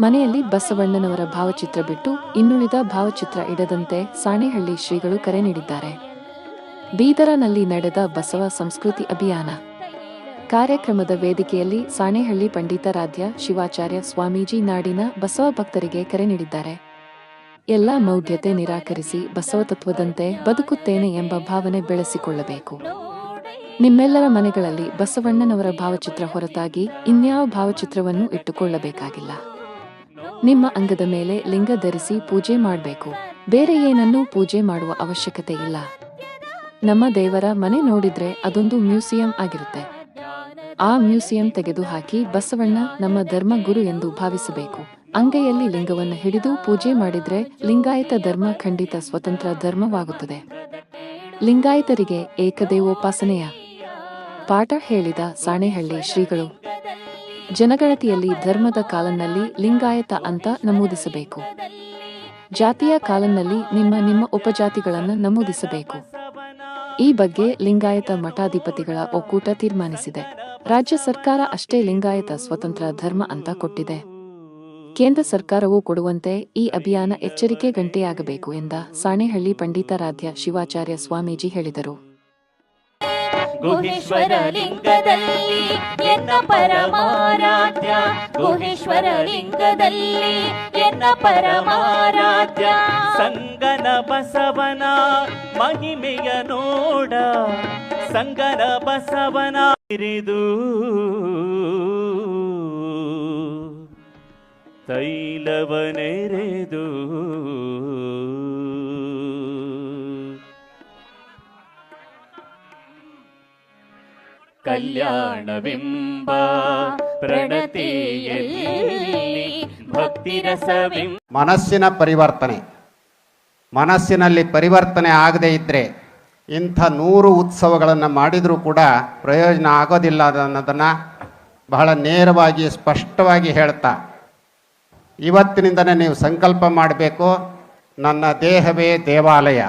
ಮನೆಯಲ್ಲಿ ಬಸವಣ್ಣನವರ ಭಾವಚಿತ್ರ ಬಿಟ್ಟು ಇನ್ನುಳಿದ ಭಾವಚಿತ್ರ ಇಡದಂತೆ ಸಾಣೆಹಳ್ಳಿ ಶ್ರೀಗಳು ಕರೆ ನೀಡಿದ್ದಾರೆ. ಬೀದರನಲ್ಲಿ ನಡೆದ ಬಸವ ಸಂಸ್ಕೃತಿ ಅಭಿಯಾನ. ಕಾರ್ಯಕ್ರಮದ ವೇದಿಕೆಯಲ್ಲಿ ಸಾಣೆಹಳ್ಳಿ ಪಂಡಿತಾರಾಧ್ಯ ಶಿವಾಚಾರ್ಯ ಸ್ವಾಮೀಜಿ ನಾಡಿನ ಬಸವ ಭಕ್ತರಿಗೆ ಕರೆ ನೀಡಿದ್ದಾರೆ. ಎಲ್ಲ ಮೌಢ್ಯತೆ ನಿರಾಕರಿಸಿ ಬಸವ ತತ್ವದಂತೆ ಬದುಕುತ್ತೇನೆ ಎಂಬ ಭಾವನೆ ಬೆಳೆಸಿಕೊಳ್ಳಬೇಕು. ನಿಮ್ಮೆಲ್ಲರ ಮನೆಗಳಲ್ಲಿ ಬಸವಣ್ಣನವರ ಭಾವಚಿತ್ರ ಹೊರತಾಗಿ ಇನ್ಯಾವ ಭಾವಚಿತ್ರವನ್ನು ಇಟ್ಟುಕೊಳ್ಳಬೇಕಾಗಿಲ್ಲ. ನಿಮ್ಮ ಅಂಗದ ಮೇಲೆ ಲಿಂಗ ಧರಿಸಿ ಪೂಜೆ ಮಾಡಬೇಕು. ಬೇರೆ ಏನನ್ನೂ ಪೂಜೆ ಮಾಡುವ ಅವಶ್ಯಕತೆ ಇಲ್ಲ. ನಮ್ಮ ದೇವರ ಮನೆ ನೋಡಿದ್ರೆ ಅದೊಂದು ಮ್ಯೂಸಿಯಂ ಆಗಿರುತ್ತೆ. ಆ ಮ್ಯೂಸಿಯಂ ತೆಗೆದುಹಾಕಿ ಬಸವಣ್ಣ ನಮ್ಮ ಧರ್ಮ ಗುರು ಎಂದು ಭಾವಿಸಬೇಕು. ಅಂಗೈಯಲ್ಲಿ ಲಿಂಗವನ್ನು ಹಿಡಿದು ಪೂಜೆ ಮಾಡಿದ್ರೆ ಲಿಂಗಾಯತ ಧರ್ಮ ಖಂಡಿತ ಸ್ವತಂತ್ರ ಧರ್ಮವಾಗುತ್ತದೆ. ಲಿಂಗಾಯತರಿಗೆ ಏಕದೇವೋಪಾಸನೆಯ ಪಾಠ ಹೇಳಿದ ಸಾಣೆಹಳ್ಳಿ ಶ್ರೀಗಳು. ಜನಗಣತಿಯಲ್ಲಿ ಧರ್ಮದ ಕಾಲನ್ನಲ್ಲಿ ಲಿಂಗಾಯತ ಅಂತ ನಮೂದಿಸಬೇಕು. ಜಾತಿಯ ಕಾಲನ್ನಲ್ಲಿ ನಿಮ್ಮ ನಿಮ್ಮ ಉಪಜಾತಿಗಳನ್ನು ನಮೂದಿಸಬೇಕು. ಈ ಬಗ್ಗೆ ಲಿಂಗಾಯತ ಮಠಾಧಿಪತಿಗಳ ಒಕ್ಕೂಟ ತೀರ್ಮಾನಿಸಿದೆ. ರಾಜ್ಯ ಸರ್ಕಾರ ಅಷ್ಟೇ ಲಿಂಗಾಯತ ಸ್ವತಂತ್ರ ಧರ್ಮ ಅಂತ ಕೊಟ್ಟಿದೆ. ಕೇಂದ್ರ ಸರ್ಕಾರವು ಕೊಡುವಂತೆ ಈ ಅಭಿಯಾನ ಎಚ್ಚರಿಕೆ ಗಂಟೆಯಾಗಬೇಕು ಎಂದ ಸಾಣೆಹಳ್ಳಿ ಪಂಡಿತಾರಾಧ್ಯ ಶಿವಾಚಾರ್ಯ ಸ್ವಾಮೀಜಿ ಹೇಳಿದರು. ಗುಹೇಶ್ವರ ಲಿಂಗದಲ್ಲಿ ಎನ್ನ ಪರಮಾರಾಧ್ಯ. ಗುಹೇಶ್ವರ ಲಿಂಗದಲ್ಲಿ ಎನ್ನ ಪರಮಾರಾಧ್ಯ. ಸಂಗನ ಬಸವನ ಮಹಿಮೆಯ ನೋಡ. ಸಂಗನ ಬಸವನ ಇರಿದು. ತೈಲವನೆರೆದು. ಕಲ್ಯಾಣವೆಂಬ ಪ್ರಣತಿಯಲ್ಲಿ ಭಕ್ತಿರಸವೆಂಬ ಮನಸ್ಸಿನ ಪರಿವರ್ತನೆ. ಮನಸ್ಸಿನಲ್ಲಿ ಪರಿವರ್ತನೆ ಆಗದೇ ಇದ್ದರೆ ಇಂಥ ನೂರು ಉತ್ಸವಗಳನ್ನು ಮಾಡಿದರೂ ಕೂಡ ಪ್ರಯೋಜನ ಆಗೋದಿಲ್ಲ ಅನ್ನೋದನ್ನು ಬಹಳ ನೇರವಾಗಿ, ಸ್ಪಷ್ಟವಾಗಿ ಹೇಳ್ತಾ. ಇವತ್ತಿನಿಂದನೇ ನೀವು ಸಂಕಲ್ಪ ಮಾಡಬೇಕು. ನನ್ನ ದೇಹವೇ ದೇವಾಲಯ.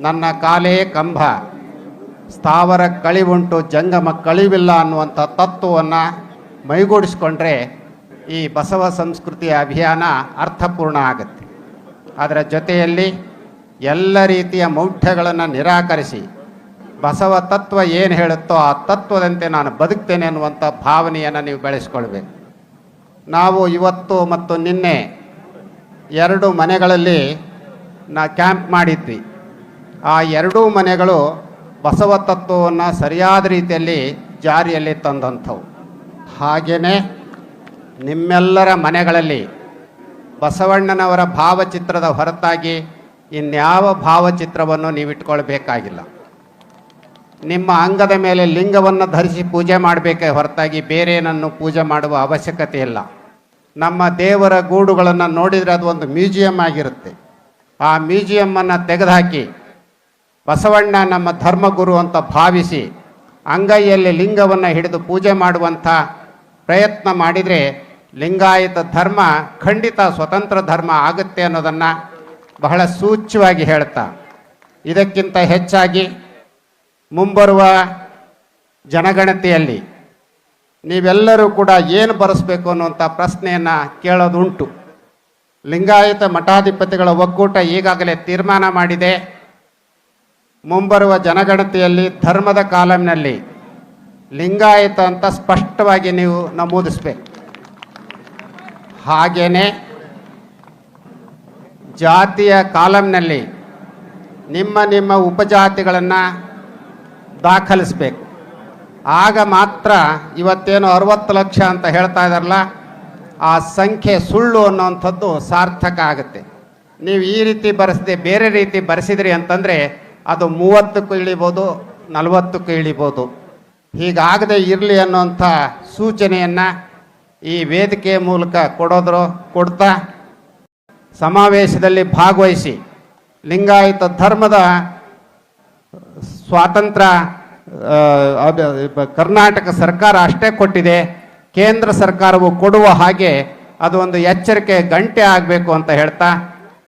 ನನ್ನ ಕಾಲೇ ಕಂಬ. ಸ್ಥಾವರ ಕಳಿವುಂಟು, ಜಂಗಮ ಕಳಿವಿಲ್ಲ ಅನ್ನುವಂಥ ತತ್ವವನ್ನು ಮೈಗೂಡಿಸ್ಕೊಂಡ್ರೆ ಈ ಬಸವ ಸಂಸ್ಕೃತಿಯ ಅಭಿಯಾನ ಅರ್ಥಪೂರ್ಣ ಆಗುತ್ತೆ. ಅದರ ಜೊತೆಯಲ್ಲಿ ಎಲ್ಲ ರೀತಿಯ ಮೌಢ್ಯಗಳನ್ನು ನಿರಾಕರಿಸಿ ಬಸವ ತತ್ವ ಏನು ಹೇಳುತ್ತೋ ಆ ತತ್ವದಂತೆ ನಾನು ಬದುಕ್ತೇನೆ ಅನ್ನುವಂಥ ಭಾವನೆಯನ್ನು ನೀವು ಬೆಳೆಸ್ಕೊಳ್ಬೇಕು. ನಾವು ಇವತ್ತು ಮತ್ತು ನಿನ್ನೆ ಎರಡು ಮನೆಗಳಲ್ಲಿ ನಾ ಕ್ಯಾಂಪ್ ಮಾಡಿದ್ವಿ. ಆ ಎರಡೂ ಮನೆಗಳು ಬಸವ ತತ್ವವನ್ನು ಸರಿಯಾದ ರೀತಿಯಲ್ಲಿ ಜಾರಿಯಲ್ಲಿ ತಂದಂಥವು. ಹಾಗೆಯೇ ನಿಮ್ಮೆಲ್ಲರ ಮನೆಗಳಲ್ಲಿ ಬಸವಣ್ಣನವರ ಭಾವಚಿತ್ರದ ಹೊರತಾಗಿ ಇನ್ಯಾವ ಭಾವಚಿತ್ರವನ್ನು ನೀವು ಇಟ್ಕೊಳ್ಬೇಕಾಗಿಲ್ಲ ನಿಮ್ಮ ಅಂಗದ ಮೇಲೆ ಲಿಂಗವನ್ನು ಧರಿಸಿ ಪೂಜೆ ಮಾಡಬೇಕೇ ಹೊರತಾಗಿ ಬೇರೇನನ್ನು ಪೂಜೆ ಮಾಡುವ ಅವಶ್ಯಕತೆ ಇಲ್ಲ. ನಮ್ಮ ದೇವರ ಗೂಡುಗಳನ್ನು ನೋಡಿದರೆ ಅದು ಒಂದು ಮ್ಯೂಸಿಯಂ ಆಗಿರುತ್ತೆ. ಆ ಮ್ಯೂಸಿಯಮ್ಮನ್ನು ತೆಗೆದುಹಾಕಿ ಬಸವಣ್ಣ ನಮ್ಮ ಧರ್ಮಗುರು ಅಂತ ಭಾವಿಸಿ ಅಂಗೈಯಲ್ಲಿ ಲಿಂಗವನ್ನು ಹಿಡಿದು ಪೂಜೆ ಮಾಡುವಂಥ ಪ್ರಯತ್ನ ಮಾಡಿದರೆ ಲಿಂಗಾಯತ ಧರ್ಮ ಖಂಡಿತ ಸ್ವತಂತ್ರ ಧರ್ಮ ಆಗುತ್ತೆ ಅನ್ನೋದನ್ನು ಬಹಳ ಸೂಚ್ಯವಾಗಿ ಹೇಳ್ತಾ. ಇದಕ್ಕಿಂತ ಹೆಚ್ಚಾಗಿ ಮುಂಬರುವ ಜನಗಣತಿಯಲ್ಲಿ ನೀವೆಲ್ಲರೂ ಕೂಡ ಏನು ಬರೆಸ್ಬೇಕು ಅನ್ನುವಂಥ ಪ್ರಶ್ನೆಯನ್ನು ಕೇಳೋದುಂಟು. ಲಿಂಗಾಯತ ಮಠಾಧಿಪತಿಗಳ ಒಕ್ಕೂಟ ಈಗಾಗಲೇ ತೀರ್ಮಾನ ಮಾಡಿದೆ. ಮುಂಬರುವ ಜನಗಣತಿಯಲ್ಲಿ ಧರ್ಮದ ಕಾಲಂನಲ್ಲಿ ಲಿಂಗಾಯತ ಅಂತ ಸ್ಪಷ್ಟವಾಗಿ ನೀವು ನಮೂದಿಸ್ಬೇಕು. ಹಾಗೇನೆ ಜಾತಿಯ ಕಾಲಂನಲ್ಲಿ ನಿಮ್ಮ ನಿಮ್ಮ ಉಪಜಾತಿಗಳನ್ನು ದಾಖಲಿಸಬೇಕು. ಆಗ ಮಾತ್ರ ಇವತ್ತೇನು ಅರವತ್ತು ಲಕ್ಷ ಅಂತ ಹೇಳ್ತಾ ಇದ್ದಾರಲ್ಲ ಆ ಸಂಖ್ಯೆ ಸುಳ್ಳು ಅನ್ನೋವಂಥದ್ದು ಸಾರ್ಥಕ ಆಗುತ್ತೆ. ನೀವು ಈ ರೀತಿ ಬರೆಸದೆ ಬೇರೆ ರೀತಿ ಬರೆಸಿದ್ರಿ ಅಂತಂದರೆ ಅದು ಮೂವತ್ತಕ್ಕೂ ಇಳಿಬೋದು, ನಲವತ್ತಕ್ಕೂ ಇಳಿಬೋದು. ಹೀಗಾಗದೆ ಇರಲಿ ಅನ್ನೋಂಥ ಸೂಚನೆಯನ್ನು ಈ ವೇದಿಕೆಯ ಮೂಲಕ ಕೊಡೋದ್ರು ಕೊಡ್ತಾ ಸಮಾವೇಶದಲ್ಲಿ ಭಾಗವಹಿಸಿ ಲಿಂಗಾಯತ ಧರ್ಮದ ಸ್ವಾತಂತ್ರ್ಯ ಕರ್ನಾಟಕ ಸರ್ಕಾರ ಅಷ್ಟೇ ಕೊಟ್ಟಿದೆ. ಕೇಂದ್ರ ಸರ್ಕಾರವು ಕೊಡುವ ಹಾಗೆ ಅದು ಒಂದು ಎಚ್ಚರಿಕೆ, ಗಂಟೆ ಆಗಬೇಕು ಅಂತ ಹೇಳ್ತಾ